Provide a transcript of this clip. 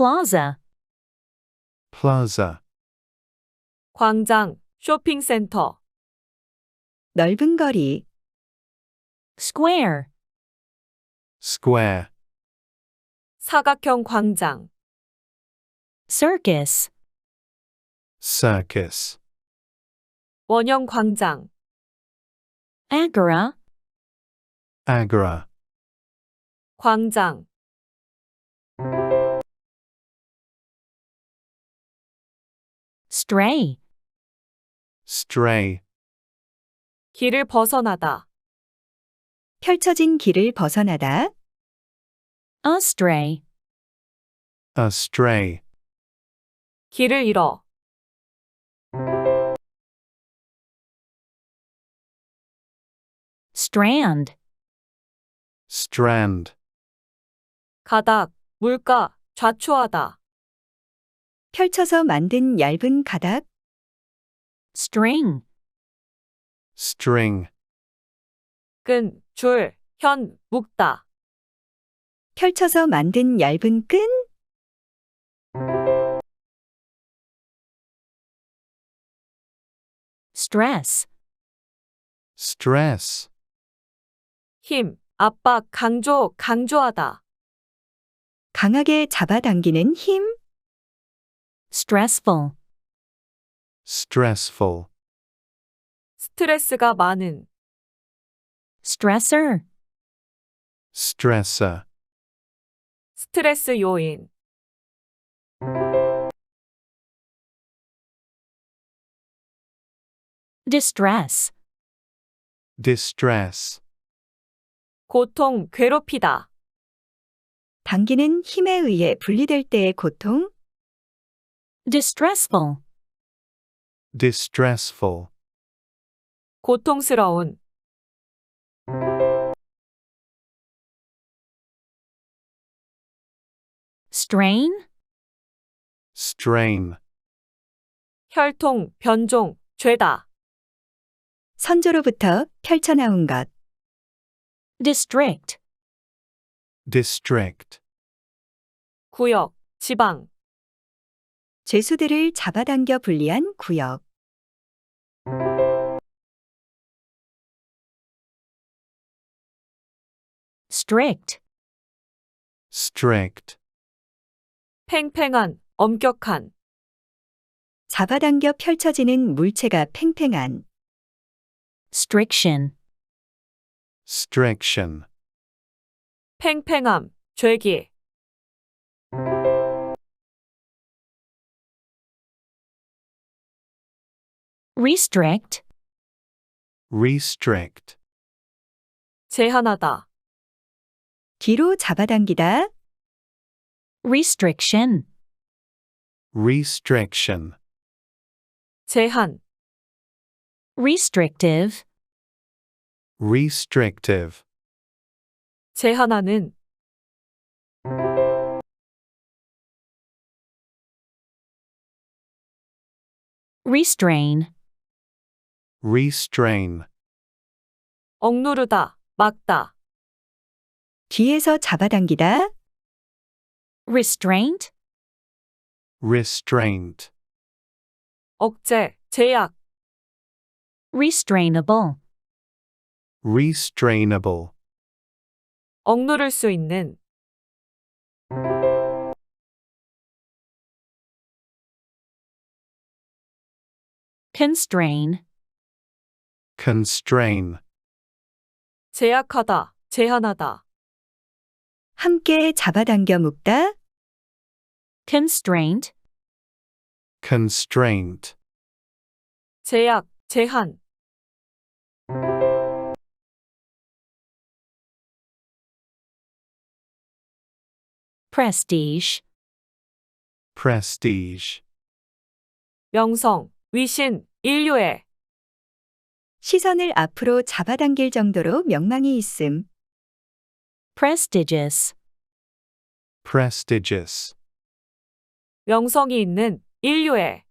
plaza, plaza, 광장, 쇼핑센터, 넓은 거리, square, square, 사각형 광장, circus, circus, 원형 광장, agora, agora, 광장, stray, stray, 길을 벗어나다, 펼쳐진 길을 벗어나다, astray, astray, 길을 잃어, strand, strand, 가닥, 물가, 좌초하다, 펼쳐서 만든 얇은 가닥, string, string, 끈, 줄, 현, 묶다, 펼쳐서 만든 얇은 끈, stress, stress, 힘, 압박, 강조, 강조하다, 강하게 잡아당기는 힘, stressful, stressful, 스트레스가 많은, stressor, stressor, 스트레스 요인, distress, distress, 고통, 괴롭히다, 당기는 힘에 의해 분리될 때의 고통, distressful, distressful, 고통스러운, strain, strain, 혈통, 변종, 죄다, 선조로부터 펼쳐나온 것, district, district, 구역, 지방, 죄수들을 잡아당겨 분리한 구역, strict, strict, 팽팽한, 엄격한, 잡아당겨 펼쳐지는 물체가 팽팽한, striction, striction, 팽팽함, 죄기, restrict, restrict, 제한하다, 뒤로 잡아당기다, restriction, restriction, 제한, restrictive, restrictive, 제한하는, restrain, restrain, 억누르다, 막다, 뒤에서 잡아당기다, restraint, restraint, 억제, 제약, restrainable, restrainable, 억누를 수 있는, constrain, constrain, 제약하다, 제한하다, 함께 잡아당겨 묶다, constraint, constraint, 제약, 제한, prestige, prestige, 명성, 위신, 인류애, 시선을 앞으로 잡아당길 정도로 명망이 있음, prestigious, prestigious, 명성이 있는, 인류애,